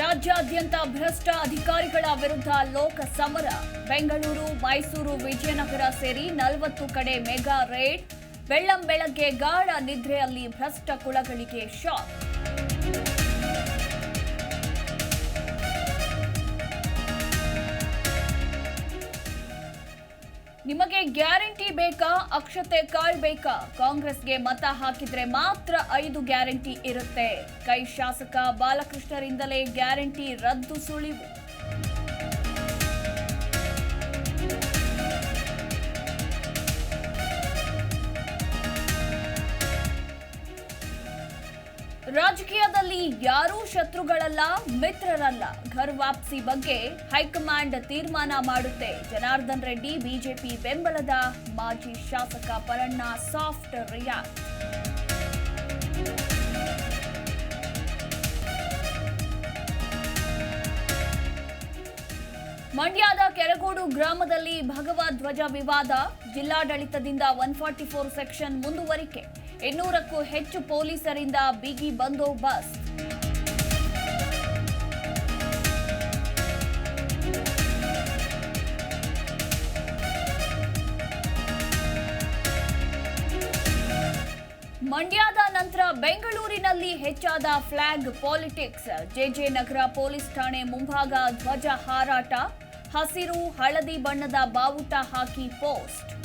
ರಾಜ್ಯಾದ್ಯಂತ ಭ್ರಷ್ಟ ಅಧಿಕಾರಿಗಳ ವಿರುದ್ಧ ಲೋಕ ಸಮರ ಬೆಂಗಳೂರು, ಮೈಸೂರು, ವಿಜಯನಗರ ಸೇರಿ ನಲವತ್ತು ಕಡೆ ಮೆಗಾ ರೇಡ್. ಬೆಳ್ಳಂ ಬೆಳಗ್ಗೆ ಗಾಢ ನಿದ್ರೆಯಲ್ಲಿ ಭ್ರಷ್ಟ ಕುಳಗಳಿಗೆ ಶಾಕ್. ನಿಮಗೆ ಗ್ಯಾರಂಟಿ ಬೇಕಾ, ಅಕ್ಷತೆ ಕಾರ್ಡ್ ಬೇಕಾ? ಕಾಂಗ್ರೆಸ್ಗೆ ಮತ ಹಾಕಿದ್ರೆ ಮಾತ್ರ ಐದು ಗ್ಯಾರಂಟಿ ಇರುತ್ತೆ. ಕೈ ಶಾಸಕ ಬಾಲಕೃಷ್ಣರಿಂದಲೇ ಗ್ಯಾರಂಟಿ ರದ್ದು ಸುಳಿವು. ರಾಜಕೀಯದಲ್ಲಿ ಯಾರೂ ಶತ್ರುಗಳಲ್ಲ, ಮಿತ್ರರಲ್ಲ. ಘರ್ ವಾಪಸಿ ಬಗ್ಗೆ ಹೈಕಮಾಂಡ್ ತೀರ್ಮಾನ ಮಾಡುತ್ತೆ. ಜನಾರ್ದನ್ ರೆಡ್ಡಿ, ಬಿಜೆಪಿ ಬೆಂಬಲದ ಮಾಜಿ ಶಾಸಕ ಪರಣ್ಣ ಸಾಫ್ಟ್ ರಿಯಾಕ್ಟ್. ಮಂಡ್ಯದ ಕೆರಗೋಡು ಗ್ರಾಮದಲ್ಲಿ ಭಗವಧ್ವಜ ವಿವಾದ. ಜಿಲ್ಲಾಡಳಿತದಿಂದ ಒನ್ ಫಾರ್ಟಿ ಫೋರ್ ಸೆಕ್ಷನ್ ಮುಂದುವರಿಕೆ. ಇನ್ನೂರಕ್ಕೂ ಹೆಚ್ಚು ಪೊಲೀಸರಿಂದ ಬಿಗಿ ಬಂದೋಬಸ್ತ್. ಮಂಡ್ಯದ ನಂತರ ಬೆಂಗಳೂರಿನಲ್ಲಿ ಹೆಚ್ಚಾದ flag politics. JJ Nagar police ಠಾಣೆ ಮುಂಭಾಗ ಧ್ವಜ ಹಾರಾಟ. ಹಸಿರು ಹಳದಿ ಬಣ್ಣದ ಬಾವುಟ ಹಾಕಿ ಪೋಸ್ಟ್.